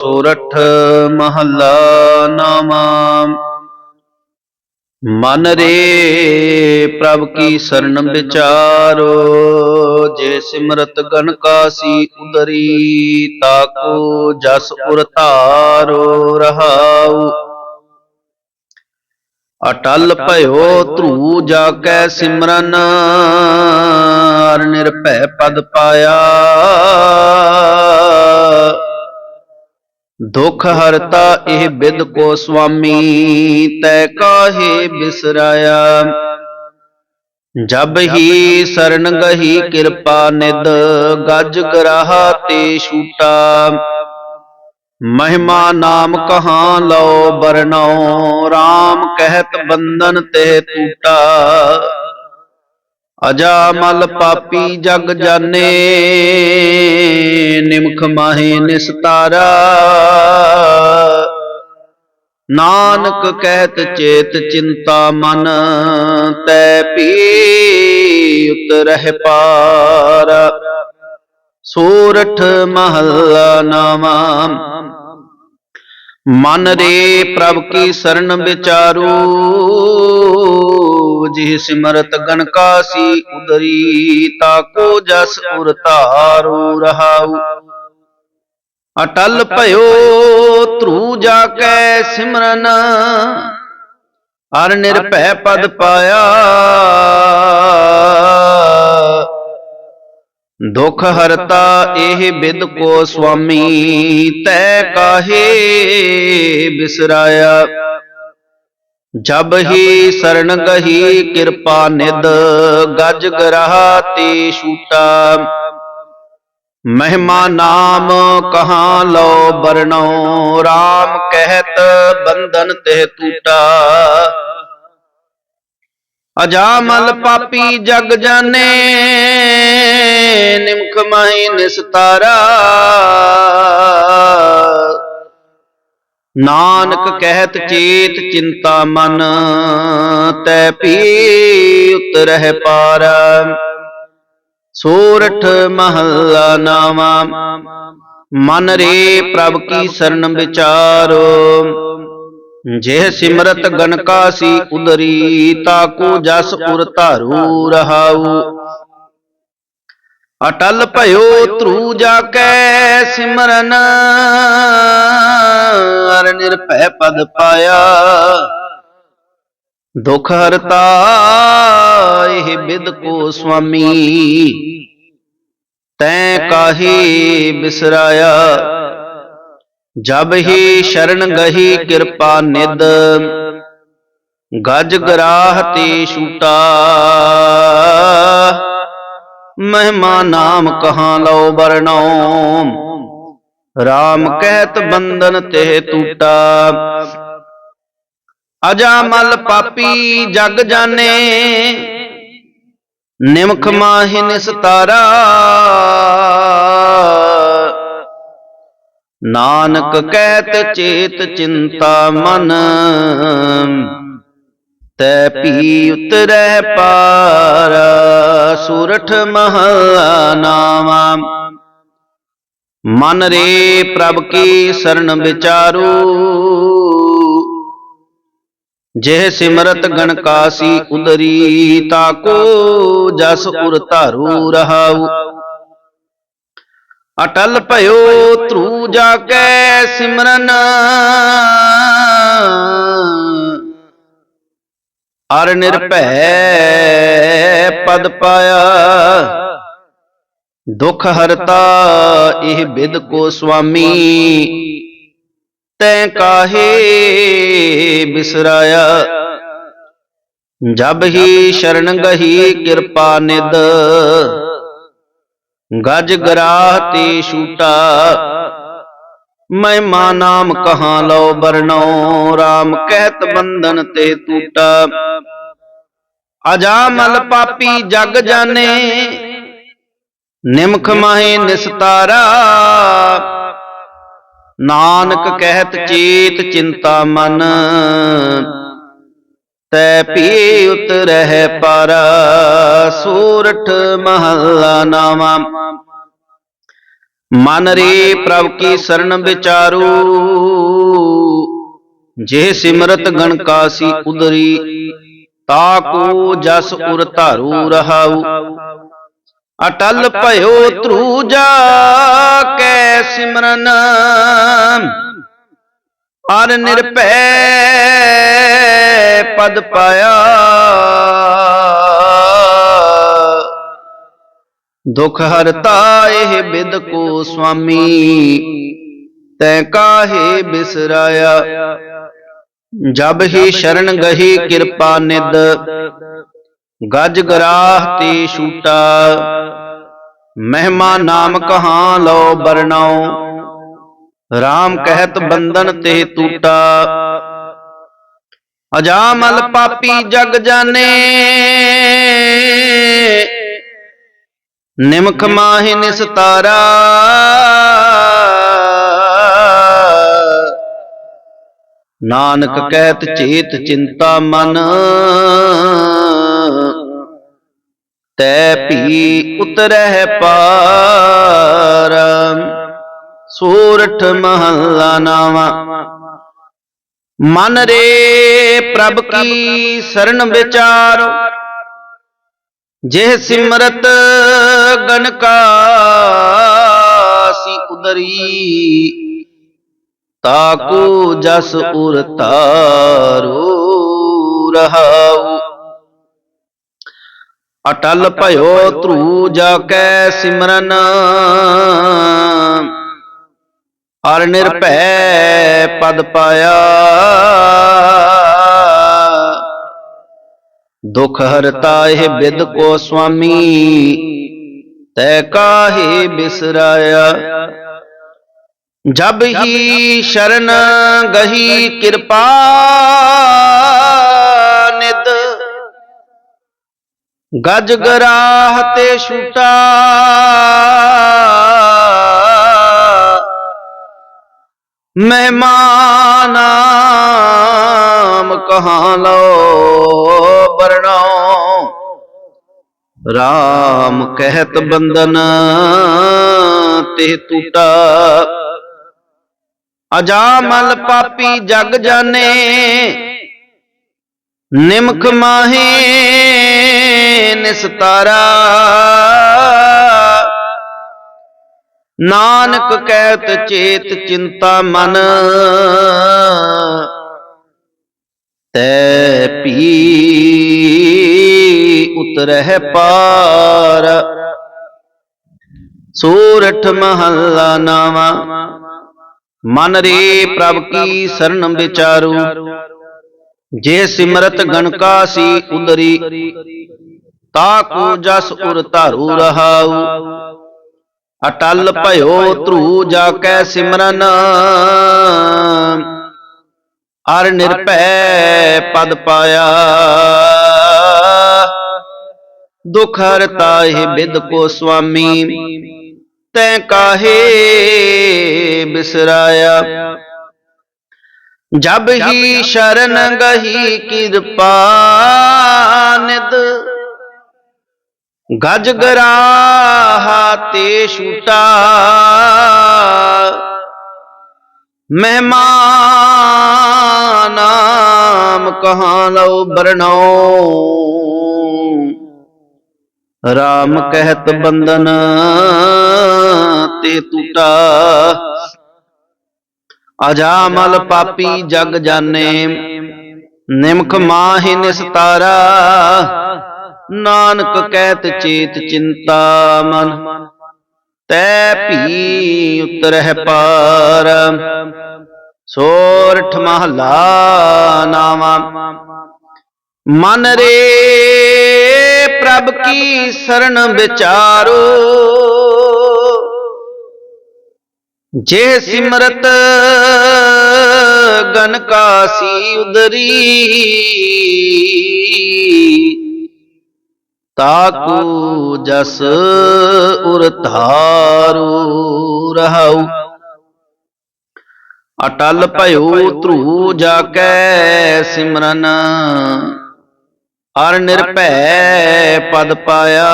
ਸੋਰਠ ਮਹੱਲਾ ਨਾਮਾ। ਮਨ ਰੇ ਪ੍ਰਭ ਕੀ ਸਰਨ ਵਿਚਾਰੋ, ਜੇ ਸਿਮਰਤ ਗਨ ਕਾਸੀ ਉਦਰੀ ਤਾਕੋ ਜਸ ਉਰ ਧਾਰੋ ਰਹਾਉ। ਅਟਲ ਭਇਓ ਧਰੂ ਜਾ ਕੈ ਸਿਮਰਨ ਨਿਰਭੈ ਪਦ ਪਾਇਆ। ਦੁਖ ਹਰਤਾ ਇਹ ਬਿਦ ਕੋ ਸੁਆਮੀ, ਤੈ ਕਾਹੇ ਬਿਸਰਾਇਆ? ਜਬ ਹੀ ਸਰਨ ਗਹੀ ਕਿਰਪਾ ਨਿਦ ਗਜ ਗਰਾਹਾ ਤੇ ਛੂਟਾ। ਮਹਿਮਾ ਨਾਮ ਕਹਾ ਲਓ, ਬਰਨਉ RAM ਕਹਿਤ ਬੰਧਨ ਤੇ ਟੂਟਾ ਅਜਾ ਮਲ ਪਾਪੀ ਜਗ ਜਾਣੇ, ਨਿਮਖ ਮਾਹੇ ਨਿਸਤਾਰਾ। ਨਾਨਕ ਕਹਿਤ ਚੇਤ ਚਿੰਤਾ ਮਨ, ਤੈ ਪੀ ਉਤਰਹਿ ਪਾਰ। ਸੂਰਠ ਮਹੱਲਾ ਨਵਾਂ ਮਨ ਰੇ ਪ੍ਰਭ ਕੀ ਸ਼ਰਨ ਵਿਚਾਰੂ। ਜਿਹ ਸਿਮਰਤ ਗਣ ਕਾਸੀ ਉਦਰੀ, ਤਾਕੋ ਜਸ ਉਰ ਧਾਰੂ ਰਹਾਉ। ਅਟਲ ਭਇਓ ਧਰੂ ਜਾ ਕੈ ਸਿਮਰਨ, ਅਰ ਨਿਰਭੈ ਪਦ ਪਾਇਆ। ਦੁਖ ਹਰਤਾ ਇਹ ਬਿਦ ਕੋ ਸੁਆਮੀ, ਤੈ ਕਾਹੇ ਬਿਸਰਾਇਆ। ਜਬ ਹੀ ਸਰਣ ਗਹੀ ਕਿਰਪਾ ਨਿਦ ਗਜ ਗਰਾਹ ਤੇ ਛੂਟਾ। ਮਹਿਮਾ ਨਾਮ ਕਹਾਂ ਲਓ ਬਰਨਉ RAM ਕਹਿਤ ਬੰਧਨ ਤੇ ਟੂਟਾ। ਅਜਾਮਲ ਪਾਪੀ ਜਗ ਜਾਣੇ। ਨਿਮਖ ਮਾਹੀ ਨਿਸਤਾਰਾ। ਨਾਨਕ ਕਹਿਤ ਚੇਤ ਚਿੰਤਾ ਮਨ ਤੈ ਪੀ ਉਤਰਹਿ ਪਾਰ। ਸੋਰਠ ਮਹੱਲਾ ਨਾਵਾ। ਮਨ ਰੇ ਪ੍ਰਭ ਕੀ ਸਰਣ ਵਿਚਾਰੋ। ਜੇ ਸਿਮਰਤ ਗਨ ਕਾਸੀ ਉਦਰੀ ਤਾਕੂ ਜਸ ਉਰ ਧਾਰੂ ਰਹਾਉ। ਅਟਲ ਭਇਓ ਧਰੂ ਜਾ ਕੈ ਸਿਮਰਨ ਅਰ ਨਿਰਭੈ ਪਦ ਪਾਇਆ। ਦੁਖ ਹਰਤਾ ਇਹ ਬਿਦ ਕੋ ਸੁਆਮੀ। ਤੈ ਕਾਹੀ ਬਿਸਰਾਇਆ? ਜਬ ਹੀ ਸ਼ਰਨ ਗਹੀ ਕਿਰਪਾ ਨਿਦ ਗਜ ਗਰਾਹ ਤੇ ਛੂਟਾ। ਮਹਿਮਾ ਨਾਮ ਕਹਾ ਲਓ ਬਰਨਉ RAM ਕਹਿਤ ਬੰਧਨ ਤੇ ਟੂਟਾ ਅਜਾ ਮਲ ਪਾਪੀ ਜਗ ਜਾਣੇ। ਨਿਮਖ ਮਾਹਿ ਨਿਸਤਾਰਾ। ਨਾਨਕ ਕਹਿਤ ਚੇਤ ਚਿੰਤਾ ਮਨ। ਤੈ ਪੀ ਉਤਰੈ ਪਾਰ, ਸੂਰਠ ਮਹਲਾ ਨਾਵਾ ਮਨ ਰੇ ਪ੍ਰਭ ਕੀ ਸਰਣ ਵਿਚਾਰੂ। ਜੇ ਸਿਮਰਤ ਗਣ ਕਾਸੀ ਉਦਰੀ ਤਾਕੋ ਜਸ ਉਰ ਧਾਰੂ ਰਹਾਉ। ਅਟਲ ਭਇਓ ਧਰੂ ਜਾ ਕੈ ਸਿਮਰਨ। ਅਰ ਨਿਰਭੈ ਪਦ ਪਾਇਆ। ਦੁਖ ਹਰਤਾ ਇਹ ਬਿਦ ਕੋ ਸੁਆਮੀ। ਤੈ ਕਾਹੇ ਬਿਸਰਾਇਆ। ਜਬ ਹੀ ਸ਼ਰਨ ਗਹੀ ਕਿਰਪਾ ਨਿਦ ਗਜ ਗਰਾਹ ਤੇ ਛੂਟਾ। ਮਹਿਮਾ ਨਾਮ ਕਹਾਂ ਲਓ ਬਰਨਉ RAM ਕਹਿਤ ਬੰਧਨ ਤੇ ਟੂਟਾ ਅਜਾਮਲ ਪਾਪੀ ਜਗ ਜਾਣੇ। ਨਿਮਖ ਮਾਹੇ ਨਿਸਤਾਰਾ। ਨਾਨਕ ਕਹਿਤ ਚੇਤ ਚਿੰਤਾ ਮਨ। ਤੈ ਪੀ ਉਤਰਹਿ ਪਰ। ਸੂਰਠ ਮਹੱਲਾ ਨਾਵਾ। ਮਨ ਰੇ ਪ੍ਰਭ ਕੀ ਸਰਣ ਵਿਚਾਰੂ। ਜੇ ਸਿਮਰਤ ਗਣ ਕਾਸੀ ਉਦਰੀ ਤਾਕੂ ਜਸ ਉਰ ਧਾਰੂ ਰਹਾਉ। ਅਟਲ ਭਇਓ ਧਰੂਜਾ ਕੈ ਸਿਮਰਨ। ਅਰ ਨਿਰਭੈ ਪਦ ਪਾਇਆ ਦੁਖ ਹਰਤਾ ਇਹ ਬਿਦ ਕੋ ਸੁਆਮੀ, ਤੈ ਕਾਹੇ ਬਿਸਰਾਇਆ? ਜਬ ਹੀ ਸ਼ਰਨ ਗਹੀ ਕਿਰਪਾ ਨਿਦ ਗਜ ਗਰਾਹ ਤੇ ਛੂਟਾ। ਮਹਿਮਾ ਨਾਮ ਕਹਾ ਲਓ ਬਰਣਾਓ RAM ਕਹਿਤ ਬੰਧਨ ਤੇ ਟੂਟਾ ਅਜਾਮਲ ਪਾਪੀ ਜਗ ਜਾਣੇ ਨਿਮਖ ਮਾਹਿ ਨਿਸਤਾਰਾ। ਨਾਨਕ ਕਹਿਤ ਚੇਤ ਚਿੰਤਾ ਮਨ। ਤੈ ਭੀ ਉਤਰਹਿ ਪਾਰ। ਸੂਰਠ ਮਹੱਲਾ ਨਾਵਾ। ਮਨ ਰੇ ਪ੍ਰਭ ਕੀ ਸਰਣ ਵਿਚਾਰੋ। ਜੇ ਸਿਮਰਤ ਗਨ ਕਾਸੀ ਉਦਰੀ ਤਾਕੂ ਜਸ ਉਰ ਤਾਰੂ ਰਹਾਉ। ਅਟਲ ਭਇਓ ਧਰੂ ਜਾ ਕੈ ਸਿਮਰਨ ਅਰ ਨਿਰਭੈ ਪਦ ਪਾਇਆ। ਦੁਖ ਹਰਤਾ ਇਹ ਬਿਦ ਕੋ ਸੁਆਮੀ। ਤੈ ਕਾਹੇ ਬਿਸਰਾਇਆ। ਜਬ ਹੀ ਸ਼ਰਨ ਗਹੀ ਕਿਰਪਾ ਨਿਦ। ਗਜ ਗਰਾਹ ਤੇ ਛੂਟਾ। ਮਹਿਮਾਨਾਮ ਕਹਾਂ ਲਓ ਬਰਣਾਓ RAM ਕਹਿਤ ਬੰਦਨ ਤੇ ਟੂਟਾ ਅਜਾਮਲ ਪਾਪੀ ਜਗ ਜਾਣੇ, ਨਿਮਖ ਮਾਹੇ ਨਿਸਤਾਰਾ। ਨਾਨਕ ਕਹਿਤ ਚੇਤ ਚਿੰਤਾ ਮਨ। ਤੈ ਪੀ ਉਤਰਹਿ ਪਾਰ। ਸੂਰਠ ਮਹੱਲਾ ਨਾਵਾ। ਮਨ ਰੇ ਪ੍ਰਭ ਕੀ ਸਰਣ ਵਿਚਾਰੂ। ਜੇ ਸਿਮਰਤ ਗਣ ਕਾਸੀ ਉਦਰੀ। ਤਾਕੂ ਜਸ ਉਰ ਧਾਰੂ ਰਹਾਉ। ਅਟਲ ਭਇਓ ਧਰੂ ਜਾ ਕੈ ਸਿਮਰਨ। ਅਰ ਨਿਰਭੈ ਪਦ ਪਾਇਆ। ਦੁਖ ਹਰਤਾ ਇਹ ਬਿਦ ਕੋ ਸੁਆਮੀ ਤੈ ਕਾਹੇ ਬਿਸਰਾਇਆ। ਜਬ ਹੀ ਸ਼ਰਨ ਗਹੀ ਕਿਰਪਾ ਨਿਦ ਗਜ ਗਰਾਹਾ ਤੇ ਛੂਟਾ। ਮਹਿਮਾਨਾਮ ਕਹਾਂ ਲਓ ਬਰਣਾਓ RAM ਕਹਿਤ ਬੰਦਨ ਤੇ ਟੂਟਾ। ਅਜਾਮਲ ਪਾਪੀ ਜਗ ਜਾਣੇ। ਨਿਮਖ ਮਾਹਿ ਨਿਸਤਾਰਾ। ਨਾਨਕ ਕਹਿਤ ਚੇਤ ਚਿੰਤਾ ਮਨ। ਤੈ ਭੀ ਉਤਰਹਿ ਪਾਰ। ਸੋਰਠ ਮਹਲਾ ਨਾਵਾ ਮਨ ਰੇ ਪ੍ਰਭ ਕੀ ਸਰਣ ਵਿਚਾਰੋ। ਜੇ ਸਿਮਰਤ ਗਨ ਕਾਸੀ ਉਦਰੀ। ਤਾਕੂ ਜਸ ਉਰ ਧਾਰੂ ਰਹਾਉ। ਅਟਲ ਭਇਓ ਧਰੂ ਜਾ ਕੈ ਸਿਮਰਨ, ਅਰ ਨਿਰਭੈ ਪਦ ਪਾਇਆ।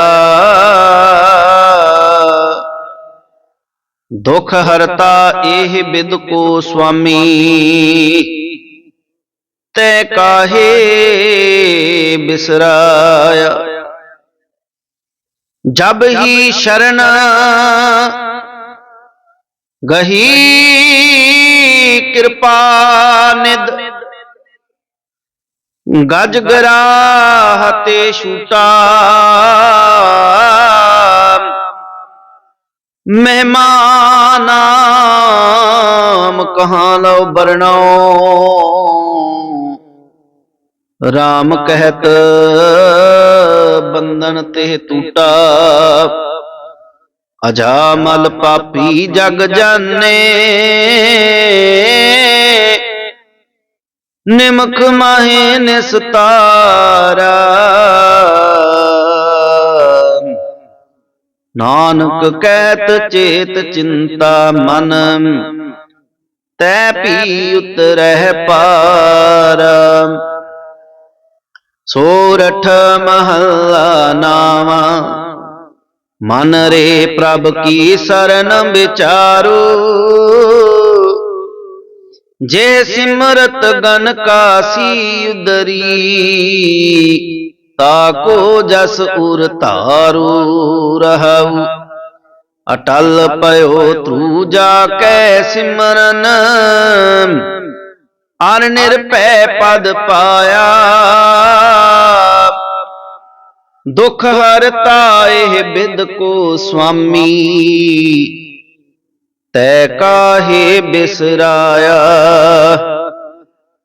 ਦੁਖ ਹਰਤਾ ਇਹ ਬਿਦ ਕੋ ਸੁਆਮੀ, ਤੈ ਕਾਹੇ ਬਿਸਰਾਇਆ। ਜਬ ਹੀ ਸ਼ਰਨ ਗਹੀ ਕਿਰਪਾ ਨਿਦ। ਗਜ ਗਰਾਹ ਤੇ ਛੂਟਾ। ਮਹਿਮਾਨਾਮ ਕਹਾਂ ਲਓ ਬਰਣੋ RAM ਕਹਿਤ ਬੰਧਨ ਤੇ ਟੂਟਾ। ਅਜਾਮਲ ਪਾਪੀ ਜਗ ਜਾਣੇ। ਨਿਮਕ ਮਾਹੇ ਨਿਸਤਾਰਾ। ਨਾਨਕ ਕਹਿਤ ਚੇਤ ਚਿੰਤਾ ਮਨ। ਤੈ ਪੀ ਉਤਰਹਿ ਪਾਰ। ਸੋਰਠ ਮਹੱਲਾ ਨਾਵਾ। ਮਨ ਰੇ ਪ੍ਰਭ ਕੀ ਸਰਨ ਵਿਚਾਰੂ। ਜੇ ਸਿਮਰਤ ਗਨ ਕਾਸੀ ਉਦਰੀ, ਤਾ ਕੋ ਜਸ ਉਰ ਧਾਰੂ ਰਹਉ ਅਟਲ ਪਇਓ ਤੂ ਜਾ ਕੈ ਸਿਮਰਨ। ਅਰ ਨਿਰਭੈ ਪਦ ਪਾਇਆ। ਦੁਖ ਹਰਤਾ ਇਹ ਬਿਦ ਕੋ ਸੁਆਮੀ। ਤੈ ਕਾਹੇ ਬਿਸਰਾਇਆ।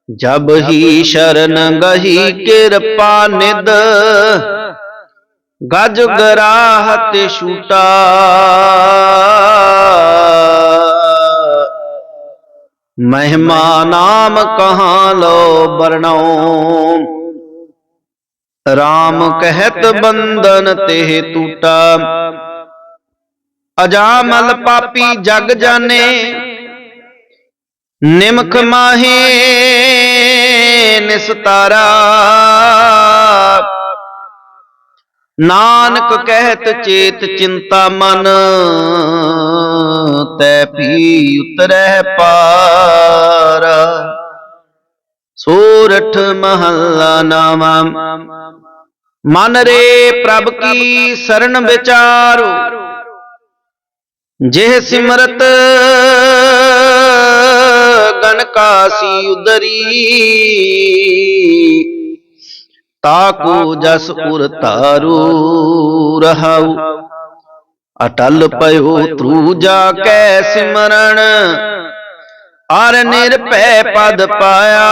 ਜਬ ਹੀ ਸ਼ਰਨ ਗਹੀ ਕਿਰਪਾ ਨਿਦ ਗਜ ਗਰਾਹਤ ਛੂਟਾ। ਮਹਿਮਾ ਨਾਮ ਕਹਾਂ ਲੋ ਬਰਣੋ RAM ਕਹਿਤ ਬੰਧਨ ਤੇ ਟੂਟਾ ਅਜਾਮਲ ਪਾਪੀ ਜਗ ਜਾਣੇ। ਨਿਮਖ ਮਾਹੇ ਨਿਸਤਾਰਾ। ਨਾਨਕ ਕਹਿਤ ਚੇਤ ਚਿੰਤਾ ਮਨ। ਤੈ ਪੀ ਉਤਰਹਿ ਪਾਰ। ਸੂਰਠ ਮਹੱਲਾ ਨਾਵਾ ਮਨ ਰੇ ਪ੍ਰਭ ਕੀ ਸ਼ਰਨ ਵਿਚਾਰੋ। ਜਿਹ ਸਿਮਰਤ ਗਨ ਕਾਸੀ ਉਦਰੀ। ਤਾਕੂ ਜਸ ਉਰ ਤਾਰੂ ਰਹਾਉ। ਅਟਲ ਪਇਓ ਤਰੂ ਜਾ ਕੈ ਸਿਮਰਨ। ਅਰ ਨਿਰਭੈ ਪਦ ਪਾਇਆ।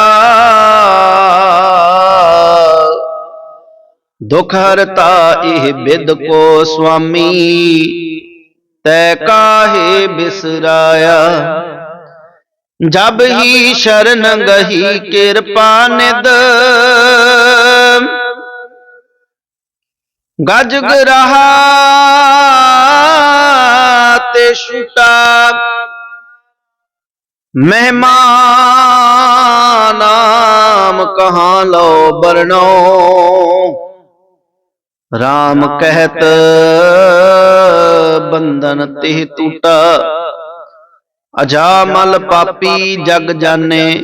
ਦੁਖ ਹਰਤਾ ਇਹ ਬਿਦ ਕੋ ਸੁਆਮੀ। ਤੈ ਕਾਹੇ ਬਿਸਰਾਇਆ। ਜਬ ਹੀ ਸ਼ਰਨ ਗਹੀ ਕਿਰਪਾ ਨਿਦ ਗਜ ਗਰਹਾ ਤੇ ਛੁਟਾ। ਮਹਿਮਾਨ ਨਾਮ ਕਹਾਂ ਲੋ ਬਰਣੋ RAM ਕਹਿਤ ਬੰਧਨ ਤੇ ਟੂਟਾ ਅਜਾਮਲ ਪਾਪੀ ਜਗ ਜਾਣੇ।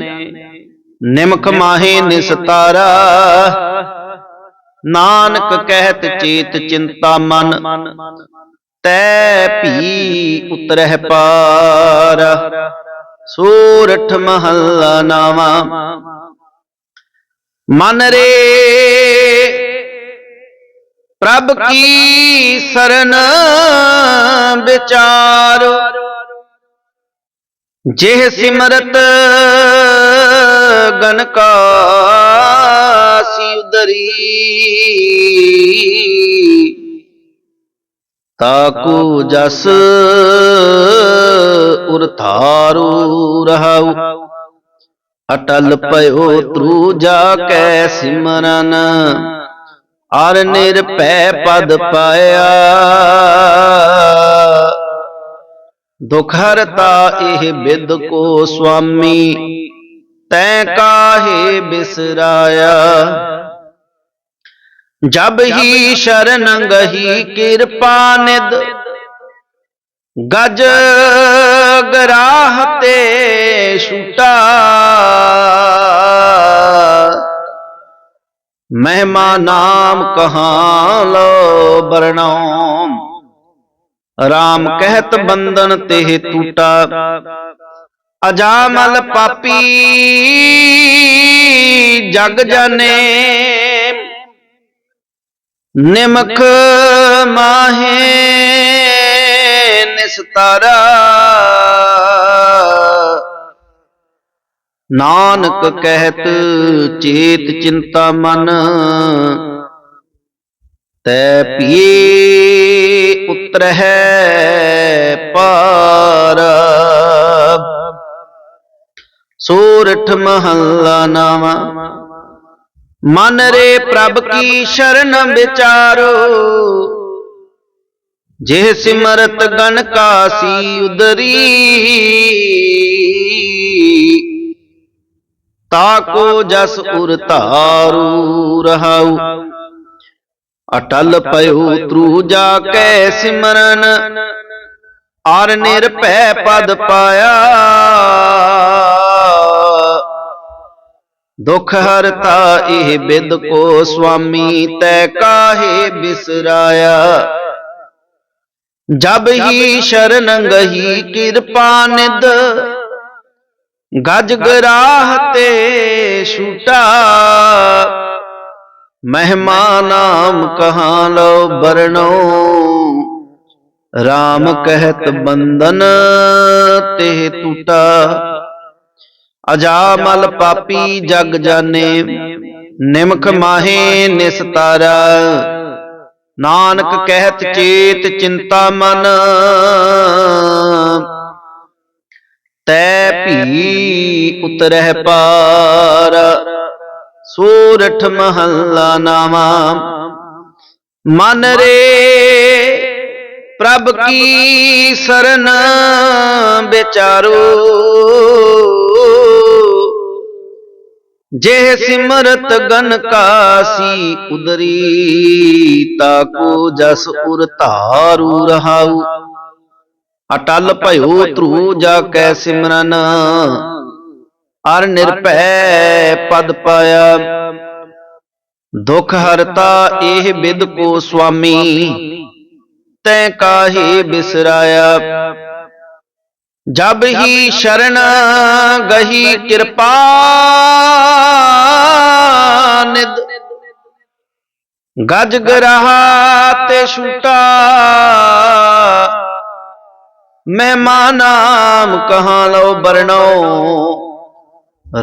ਨਿਮਖ ਮਾਹੇ ਨਿਸਤਾਰਾ। ਨਾਨਕ ਕਹਿਤ ਚੇਤ ਚਿੰਤਾ ਮਨ, ਤੈ ਭੀ ਉਤਰਹਿ ਪਾਰ। ਸੂਰਠ ਮਹੱਲਾ ਨਾਵਾ। ਮਨ ਰੇ ਪ੍ਰਭ ਕੀ ਸਰਨ ਵਿਚਾਰੋ। ਜਿਹ ਸਿਮਰਤ ਗਨਕਾਰ ਕਾਸੀ ਉਦਰੀ ਤਾਕੂ ਜਸ ਉਰ ਧਾਰੂ ਰਹਾਉ। ਅਟਲ ਪਇਓ ਤਰੂ ਜਾ ਕੈ ਸਿਮਰਨ। ਅਰ ਨਿਰਭੈ ਪਦ ਪਾਇਆ। ਦੁਖ ਹਰਤਾ ਇਹ ਬਿਦ ਕੋ ਸੁਆਮੀ ਤੈ ਕਾਹੇ ਬਿਸਰਾਇਆ? ਜਬ ਹੀ ਸ਼ਰਨ ਗਹੀ ਕਿਰਪਾ ਨਿਦ ਗਜ ਗਰਾਹ ਤੇ ਛੂਟਾ। ਮਹਿਮਾ ਨਾਮ ਕਹਾਂ ਲੋ ਬਰਣੋ RAM ਕਹਿਤ ਬੰਧਨ ਤੇ ਟੂਟਾ। ਅਜਾਮਲ ਪਾਪੀ ਜਗ ਜਾਣੇ। ਨਿਮਖ ਮਾਹੇ ਨਿਸਤਾਰਾ। ਨਾਨਕ ਕਹਿਤ ਚੇਤ ਚਿੰਤਾ ਮਨ ਤੈ ਪੀਏ ਉਤਰਹਿ ਪਾਰ। ਸੂਰਠ ਮਹੱਲਾ ਨਾਮਾ ਮਨ ਰੇ ਪ੍ਰਭ ਕੀ ਸ਼ਰਨ ਵਿਚਾਰੋ। ਜੇ ਸਿਮਰਤ ਗਨ ਕਾਸੀ ਉਦਰੀ। ਤਾਕੋ ਜਸ ਉਰ ਧਾਰੂ ਰਹਾਉ। ਅਟਲ ਪਇਓ ਤਰੂ ਜਾ ਕੈ ਸਿਮਰਨ। ਆਰ ਨਿਰਭੈ ਪਦ ਪਾਇਆ। ਦੁਖ ਹਰਤਾ ਇਹ ਬਿਦ ਕੋ ਸੁਆਮੀ ਤੈ ਕਾਹੇ ਬਿਸਰਾਇਆ? ਜਬ ਹੀ ਸ਼ਰਨ ਗਹੀ ਕਿਰਪਾ ਨਿਦ ਗਜ ਗਰਾਹ ਤੇ ਛੂਟਾ। ਮਹਿਮਾ ਨਾਮ ਕਹਾਂ ਲੋ ਬਰਣੋ RAM ਕਹਿਤ ਬੰਧਨ ਤੇ ਟੂਟਾ ਅਜਾਮਲ ਪਾਪੀ ਜਗ ਜਾਣੇ ਨਿਮਖ ਮਾਹੇ ਨਿਸਤਾਰਾ। ਨਾਨਕ ਕਹਿਤ ਚੇਤ ਚਿੰਤਾ ਮਨ। ਤੈ ਭੀ ਉਤਰਹਿ ਪਾਰ। ਸੂਰਠ ਮਹੱਲਾ ਨਾਵਾ ਮਨ ਰੇ ਪ੍ਰਭ ਕੀ ਸਰਨ ਵਿਚਾਰੋ। ਜੇ ਸਿਮਰਤ ਗਨ ਕਾਸੀ ਉਦਰੀ ਤਾਕੋ ਜਸ ਉਰ ਧਾਰੂ ਰਹਾਉ। ਅਟਲ ਭਇਓ ਧਰੂ ਜਾ ਕੈ ਸਿਮਰਨ, ਅਰ ਨਿਰਭੈ ਪਦ ਪਾਇਆ। ਦੁਖ ਹਰਤਾ ਇਹ ਬਿਦ ਕੋ ਸੁਆਮੀ, ਤੈ ਕਾਹੇ ਬਿਸਰਾਇਆ। ਜਬ ਹੀ ਸ਼ਰਨ ਗਹੀ ਕਿਰਪਾ ਨਿਦ ਗਜ ਗਰਹਾ ਤੇ ਛੂਟਾ। ਮਹਿਮਾ ਨਾਮ ਕਹਾਂ ਲੋ ਬਰਣੋ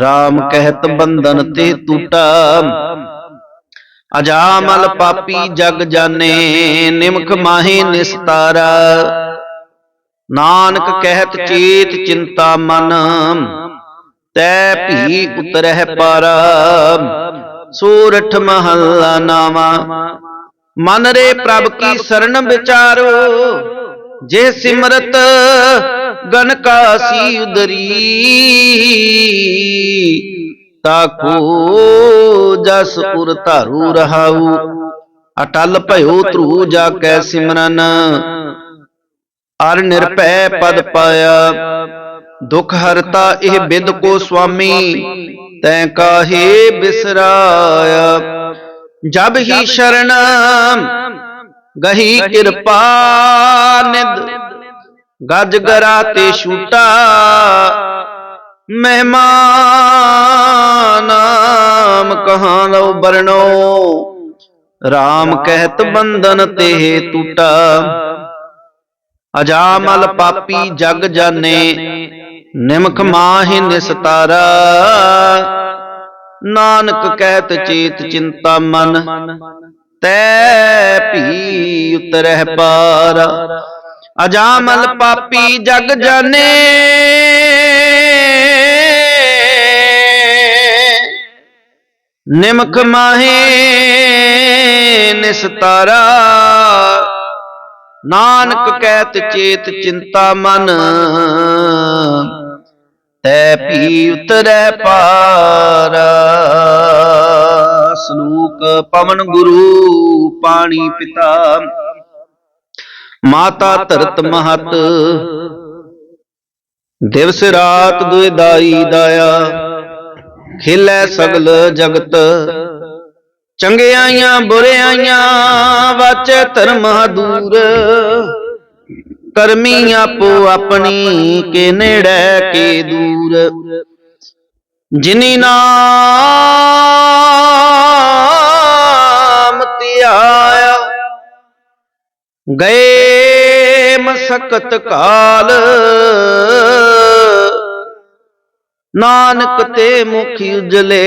RAM ਕਹਿਤ ਬੰਧਨ ਤੇ ਟੂਟਾ ਅਜਾਮਲ ਪਾਪੀ ਜਗ ਜਾਣੇ ਨਿਮਖ ਮਾਹੇ ਨਿਸਤਾਰਾ। ਨਾਨਕ ਕਹਿਤ ਚੇਤ ਚਿੰਤਾ ਮਨ। ਤੈ ਭੀ ਉਤਰਹਿ ਪਰ। ਸੂਰਠ ਮਹੱਲਾ ਨਾਵਾ। ਮਨ ਰੇ ਪ੍ਰਭ ਕੀ ਸਰਣ ਵਿਚਾਰੋ। ਜੇ ਸਿਮਰਤ ਗਨ ਕਾਸੀ ਉਦਰੀ। ਤਾਕੋ ਜਸ ਉਰ ਧਾਰੂ ਰਹਾਉ ਅਟਲ ਭਇਓ ਧਰੂ ਜਾ ਕੈ ਸਿਮਰਨ। ਅਰ ਨਿਰਭੈ ਪਦ ਪਾਇਆ। ਦੁਖ ਹਰਤਾ ਇਹ ਬਿਦ ਕੋ ਸੁਆਮੀ। ਤੈ ਕਾਹੇ ਬਿਸਰਾਇਆ। ਜਬ ਹੀ ਸ਼ਰਨ ਗਹੀ ਕਿਰਪਾ ਨਿਦ। ਗਜ ਗਰਾ ਤੇ ਛੂਟਾ। ਮਹਿਮਾਨ। ਨਾਮ ਕਹਾਂ ਲੋ ਬਰਣੋ RAM ਕਹਿਤ ਬੰਧਨ ਤੇ ਟੂਟਾ ਅਜਾਮਲ ਪਾਪੀ ਜਗ ਜਾਣੇ ਨਿਮਖ ਮਾਹਿ ਨਿਸਤਾਰਾ। ਨਾਨਕ ਕਹਿਤ ਚੇਤ ਚਿੰਤਾ ਮਨ। ਤੈ ਭੀ ਉਤਰਹਿ ਪਾਰ। ਅਜਾਮਲ ਪਾਪੀ ਜਗ ਜਾਣੇ। ਨਿਮਖ ਮਾਹੇ ਨਿਸਤਾਰਾ। ਨਾਨਕ ਕਹਿਤ ਚੇਤ ਚਿੰਤਾ ਮਨ। ਤੈ ਪੀ ਉਤਰੈ ਪਾਰ। ਸ਼ਲੋਕ ਪਵਨ ਗੁਰੂ ਪਾਣੀ ਪਿਤਾ। ਮਾਤਾ ਧਰਤ ਮਹਤ। ਦਿਵਸ ਰਾਤ ਦੁਇ ਦਾਈ ਦਾਇਆ। ਖੇਲੇ ਸਗਲ ਜਗਤ। ਚੰਗਿਆਈਆਂ ਬੁਰਿਆਈਆਂ ਵਾਚੈ ਧਰਮ ਦੂਰ। ਕਰਮੀ ਆਪੋ ਆਪਣੀ ਕੇ ਨੇੜੇ ਕੇ ਦੂਰ। ਜਿਨੀ ਨਾਮ ਧਿਆਇਆ, ਗਏ ਮਸਕਤ ਕਾਲ। ਨਾਨਕ ਤੇ ਮੁਖ ਉਜਲੇ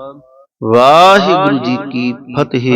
ਵਾਹਿਗੁਰੂ ਜੀ ਕੀ ਫਤਿਹ।